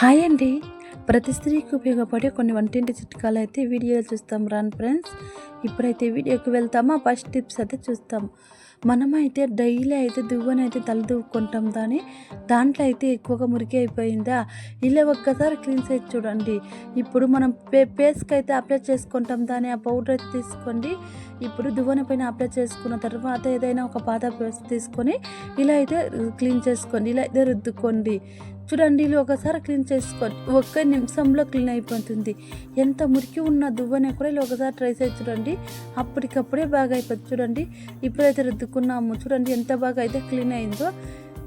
Hi అండి. ప్రతి స్త్రీకి ఉపయోగపడే కొన్ని వంటింటి చిట్కాలు అయితే వీడియోలు చూస్తాం. రాన్ ఫ్రెండ్స్ ఇప్పుడైతే వీడియోకి వెళ్తామా? ఫస్ట్ టిప్స్ అయితే చూస్తాం. మనమైతే డైలీ అయితే దువ్వని అయితే తల దువ్వుకుంటాం కానీ దాంట్లో అయితే ఎక్కువగా మురికి అయిపోయిందా? ఇలా ఒక్కసారి క్లీన్ చేసి చూడండి. ఇప్పుడు మనం పే పేస్కి అయితే అప్లై చేసుకుంటాం దాని ఆ పౌడర్ అయితే తీసుకోండి. ఇప్పుడు దువ్వన పైన అప్లై చేసుకున్న తర్వాత ఏదైనా ఒక పాత పేస్ట్ తీసుకొని ఇలా అయితే క్లీన్ చేసుకోండి. ఇలా అయితే రుద్దుకోండి. చూడండి ఇలా ఒకసారి క్లీన్ చేసుకోండి. ఒక్క నిమిషంలో క్లీన్ అయిపోతుంది. ఎంత మురికి ఉన్న దువ్వనే కూడా ఇలా ఒకసారి ట్రై చేసి చూడండి. అప్పటికప్పుడే బాగా అయిపోతుంది చూడండి ఇప్పుడైతే పెట్టుకున్నాము చూడండి ఎంత బాగా అయితే క్లీన్ అయిందో.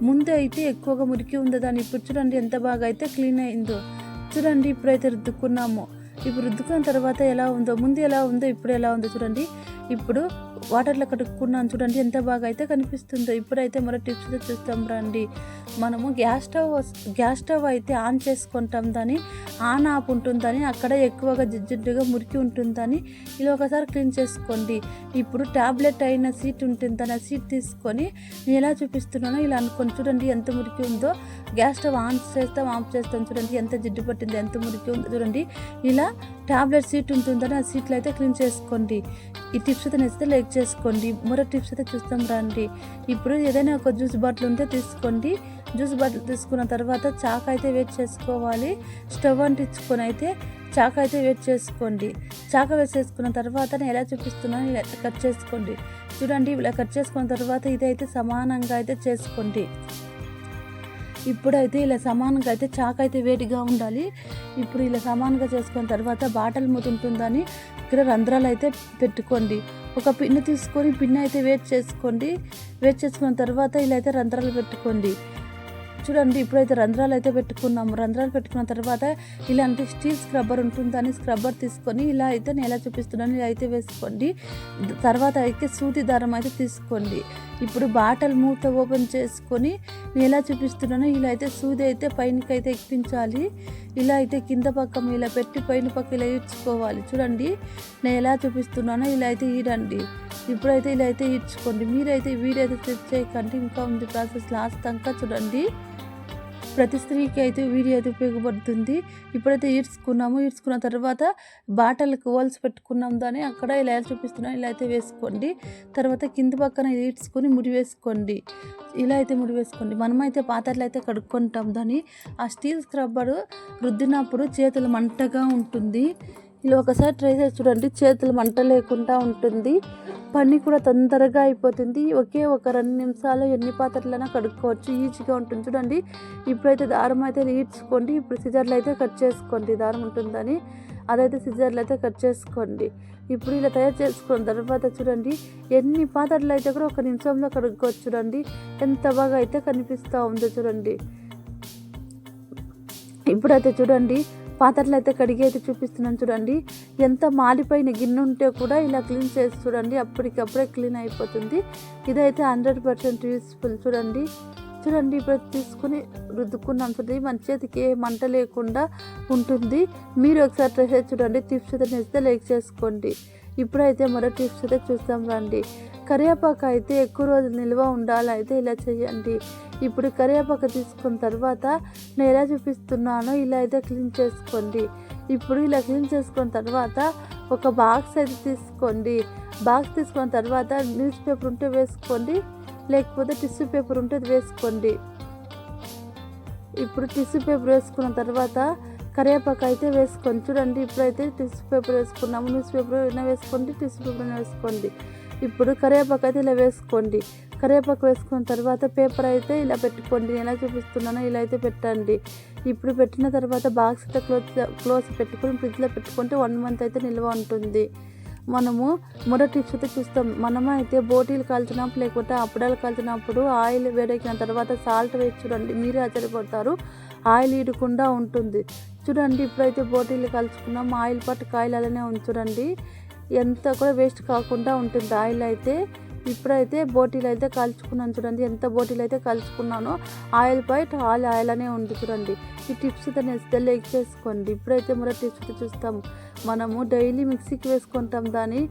ముందు అయితే ఎక్కువగా మురికి ఉంది దాన్ని ఇప్పుడు చూడండి ఎంత బాగా అయితే క్లీన్ అయిందో. చూడండి ఇప్పుడైతే రుద్దుకున్నాము. ఇప్పుడు రుద్దుకున్న తర్వాత ఎలా ఉందో ముందు ఎలా ఉందో ఇప్పుడు ఎలా ఉందో చూడండి. ఇప్పుడు వాటర్లో కడుక్కున్నాను చూడండి ఎంత బాగా అయితే కనిపిస్తుందో. ఇప్పుడైతే మరో టిప్స్ చూస్తాం రండి. మనము గ్యాస్ స్టవ్ గ్యాస్ స్టవ్ అయితే ఆన్ చేసుకుంటాం దాన్ని. ఆన్ ఆఫ్ ఉంటుందని అక్కడ ఎక్కువగా జిడ్జిడ్డుగా మురికి ఉంటుందని ఇలా ఒకసారి క్లీన్ చేసుకోండి. ఇప్పుడు ట్యాబ్లెట్ అయిన సీట్ ఉంటుందని ఆ సీట్ తీసుకొని నేను ఎలా చూపిస్తున్నానో ఇలా అనుకోండి. చూడండి ఎంత మురికి ఉందో. గ్యాస్ స్టవ్ ఆన్ చేస్తాం ఆఫ్ చేస్తాం. చూడండి ఎంత జిడ్డు పట్టింది ఎంత మురికి ఉందో. చూడండి ఇలా ట్యాబ్లెట్ సీట్ ఉంటుందని ఆ సీట్లు అయితే క్లీన్ చేసుకోండి. ఈ టిప్స్ అయితే నచ్చితే లైక్ చేసుకోండి. మరో టిప్స్ అయితే చూస్తాం రండి. ఇప్పుడు ఏదైనా ఒక జ్యూస్ బాటిల్ ఉంటే తీసుకోండి. జ్యూస్ బాటిల్ తీసుకున్న తర్వాత చాక్ అయితే వేట్ చేసుకోవాలి. స్టవ్ అంటించుకొని అయితే చాక అయితే వేట్ చేసుకోండి. చాక వేసేసుకున్న తర్వాత నేను ఎలా చూపిస్తున్నాను ఇలా కట్ చేసుకోండి. చూడండి ఇలా కట్ చేసుకున్న తర్వాత ఇదైతే సమానంగా అయితే చేసుకోండి. ఇప్పుడైతే ఇలా సమానంగా అయితే చాక్ అయితే వేడిగా ఉండాలి. ఇప్పుడు ఇలా సమానంగా చేసుకున్న తర్వాత బాటల్ మూత ఉంటుందని ఇక్కడ రంధ్రాలు అయితే పెట్టుకోండి. ఒక పిన్ను తీసుకొని పిన్ను అయితే వేట్ చేసుకోండి. వేట్ చేసుకున్న తర్వాత ఇలా అయితే రంధ్రాలు పెట్టుకోండి. చూడండి ఇప్పుడైతే రంధ్రాలు అయితే పెట్టుకున్నాము. రంధ్రాలు పెట్టుకున్న తర్వాత ఇలాంటి స్టీల్ స్క్రబ్బర్ ఉంటుందని స్క్రబ్బర్ తీసుకొని ఇలా అయితే నేను ఎలా చూపిస్తున్నాను. ఇలా అయితే వేసుకోండి. తర్వాత అయితే సూది దారం అయితే తీసుకోండి. ఇప్పుడు బాటల్ మూత ఓపెన్ చేసుకొని నేను ఎలా చూపిస్తున్నానో. ఇలా అయితే సూది అయితే పైనకైతే ఎక్కించాలి. ఇలా అయితే కింద పక్క ఇలా పెట్టి పైన పక్క ఇలా ఈడ్చుకోవాలి చూడండి నేను ఎలా చూపిస్తున్నానో. ఇలా అయితే ఈడండి ఇప్పుడైతే ఇలా అయితే ఈడ్చుకోండి మీరైతే వీడైతే చెక్ చేయకండి. ఇంకా ఉంది ప్రాసెస్ లాస్ట్ అంకా చూడండి. ప్రతి స్త్రీకి అయితే వీడియో అయితే ఉపయోగపడుతుంది. ఇప్పుడైతే ఈడ్చుకున్నాము. ఈడ్చుకున్న తర్వాత బాటలకు హోల్స్ పెట్టుకున్నాం దాన్ని. అక్కడ ఇలా చూపిస్తున్నాం. ఇలా అయితే వేసుకోండి. తర్వాత కింద పక్కన ఈడ్చుకొని ముడి వేసుకోండి. ఇలా అయితే ముడి వేసుకోండి. మనమైతే పాత్రలు అయితే కడుక్కుంటాం దాన్ని. ఆ స్టీల్ స్క్రబ్బర్ రుద్దినప్పుడు చేతులు మంటగా ఉంటుంది. ఇలా ఒకసారి ట్రై చేసి చూడండి. చేతులు మంట లేకుండా ఉంటుంది. పని కూడా తొందరగా అయిపోతుంది. ఒకే ఒక రెండు నిమిషాలు ఎన్ని పాత్రలైనా కడుక్కోవచ్చు. ఈజీగా ఉంటుంది చూడండి. ఇప్పుడైతే దారం అయితే ఈడ్చుకోండి ఇప్పుడు సిజర్లు అయితే కట్ చేసుకోండి. దారం ఉంటుందని అదైతే సిజర్లు అయితే కట్ చేసుకోండి. ఇప్పుడు ఇలా తయారు చేసుకున్న తర్వాత చూడండి. ఎన్ని పాత్రలు అయితే కూడా ఒక నిమిషంలో కడుక్కోవచ్చు చూడండి. ఎంత బాగా అయితే కనిపిస్తూ ఉందో చూడండి. ఇప్పుడైతే చూడండి. పాత్రలు అయితే కడిగి అయితే చూపిస్తున్నాను చూడండి. ఎంత మాడిపోయిన గిన్నె ఉంటే కూడా ఇలా క్లీన్ చేసి చూడండి. అప్పటికప్పుడే క్లీన్ అయిపోతుంది. ఇదైతే హండ్రెడ్ పర్సెంట్ యూస్ఫుల్ చూడండి. చూడండి ఇప్పుడు తీసుకుని రుద్దుకున్నాం చూడండి. మన చేతికి ఏ మంట లేకుండా ఉంటుంది. మీరు ఒకసారి ట్రై చేసి చూడండి. టిప్స్ అయితే నచ్చితే లైక్ చేసుకోండి. ఇప్పుడైతే మరో టిప్స్ అయితే చూస్తాం రండి. కరివేపాకు అయితే ఎక్కువ రోజులు నిల్వ ఉండాలైతే ఇలా చేయండి. ఇప్పుడు కరివేపాకు తీసుకున్న తర్వాత నేను ఎలా చూపిస్తున్నానో ఇలా అయితే క్లీన్ చేసుకోండి. ఇప్పుడు ఇలా క్లీన్ చేసుకున్న తర్వాత ఒక బాక్స్ అయితే తీసుకోండి. బాక్స్ తీసుకున్న తర్వాత న్యూస్ పేపర్ ఉంటే వేసుకోండి లేకపోతే టిష్యూ పేపర్ ఉంటే వేసుకోండి. ఇప్పుడు టిష్యూ పేపర్ వేసుకున్న తర్వాత కరివేపాకు అయితే వేసుకోండి. చూడండి ఇప్పుడైతే టిష్యూ పేపర్ వేసుకున్నాము. న్యూస్ పేపర్ అయినా వేసుకోండి టిష్యూ పేపర్ అయినా వేసుకోండి. ఇప్పుడు కరివేపాకు అయితే ఇలా వేసుకోండి. కరివేపాకు వేసుకున్న తర్వాత పేపర్ అయితే ఇలా పెట్టుకోండి. ఎలా చూపిస్తున్నానో ఇలా అయితే పెట్టండి. ఇప్పుడు పెట్టిన తర్వాత బాక్స్ అయితే క్లోజ్ క్లోజ్ పెట్టుకుని ఫ్రిడ్జ్లో పెట్టుకుంటే వన్ మంత్ అయితే నిల్వ ఉంటుంది. మనము మరో టిప్స్ చూస్తాం. మనము అయితే బోటీలు కాల్చినప్పుడు లేకపోతే అప్పడాలు కాల్చినప్పుడు ఆయిల్ వేడెక్కిన తర్వాత సాల్ట్ వేసి చూడండి. మీరే ఆశ్చర్యపడతారు. ఆయిల్ ఇడకుండా ఉంటుంది. చూడండి ఇప్పుడైతే బోటీలు కలుసుకున్నాం. ఆయిల్ పట్టు కాయలు అలానే ఉంచుడండి ఎంత కూడా వేస్ట్ కాకుండా ఉంటుంది. ఆయిల్ అయితే ఇప్పుడైతే బోటీలు అయితే కలుచుకున్నాను చూడండి. ఎంత బోటీలు అయితే కలుచుకున్నానో ఆయిల్ బయట ఆయిల్ ఆయిల్ అనే ఉంది చూడండి. ఈ టిప్స్ అయితే నెక్స్ట్ లైక్ చేసుకోండి. ఇప్పుడైతే మరో టిప్స్ అయితే చూస్తాము. మనము డైలీ మిక్సీకి వేసుకుంటాం దాని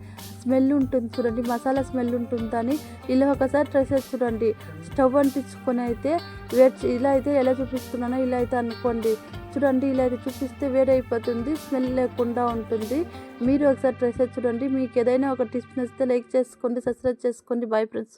స్మెల్ ఉంటుంది చూడండి. మసాలా స్మెల్ ఉంటుంది దాని. ఇలా ఒకసారి ట్రై చేసి చూడండి. స్టవ్ అంటించుకొని అయితే వేట్ ఇలా అయితే ఎలా చూపిస్తున్నానో ఇలా అయితే అనుకోండి. చూడండి ఇలా అయితే చూపిస్తే వేడైపోతుంది స్మెల్ లేకుండా ఉంటుంది. మీరు ఒకసారి ట్రై చేసి చూడండి. మీకు ఏదైనా ఒక టిప్స్ నచ్చితే లైక్ చేసుకోండి సబ్స్క్రైబ్ చేసుకోండి. Bye friends